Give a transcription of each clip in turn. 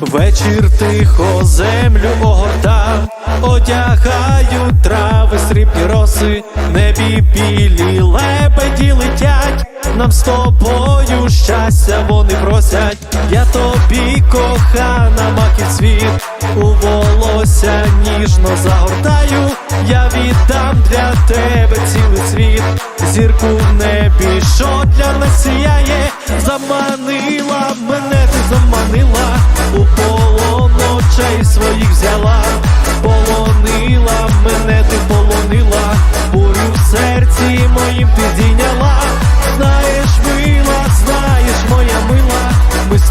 вечір тихо землю огортав, одягають трави, срібні роси, небі білі лебеді летять, нам з тобою щастя вони просять, я тобі кохана, маків цвіт, у волосся ніжно загортаю, я віддам для тебе цілий світ, зірку в небі, що для нас сіяє, заманила мила, ми з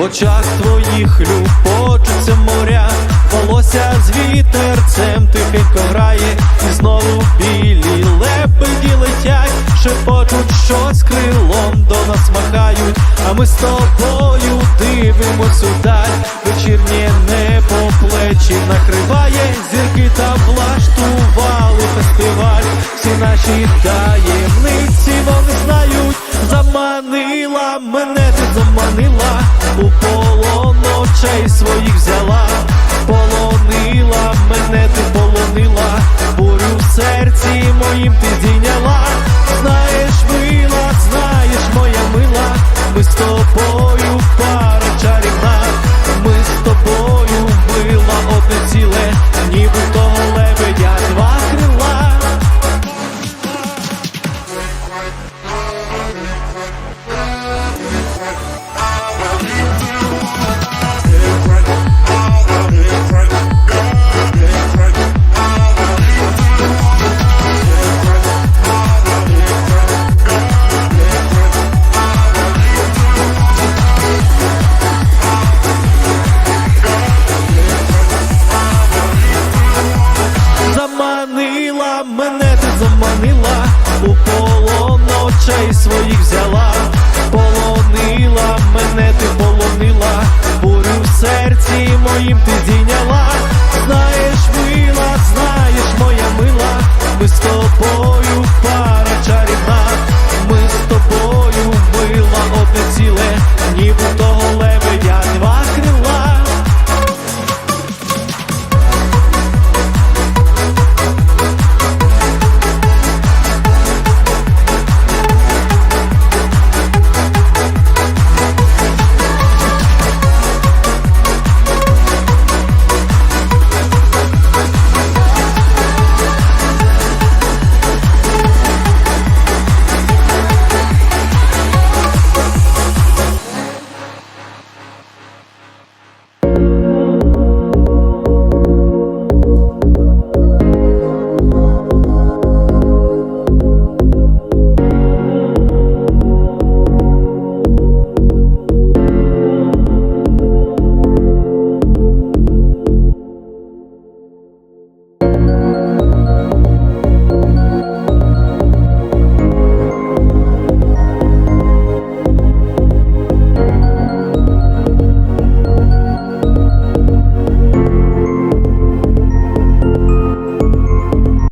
В очах твоїх любочуться моря, волосся з вітерцем тихенько грає, і знову білі лебеді летять, шепочуть щось крилом до нас махають, а ми з тобою дивимось удаль, вечірнє небо плечі накриває, зірки та влаштували фестиваль, всі наші таємниці вони знають, заманила мене, ти заманила, у полон очей своїх взяла, полонила мене, ти полонила, бурю в серці моїм ти здійняла, Заманила Música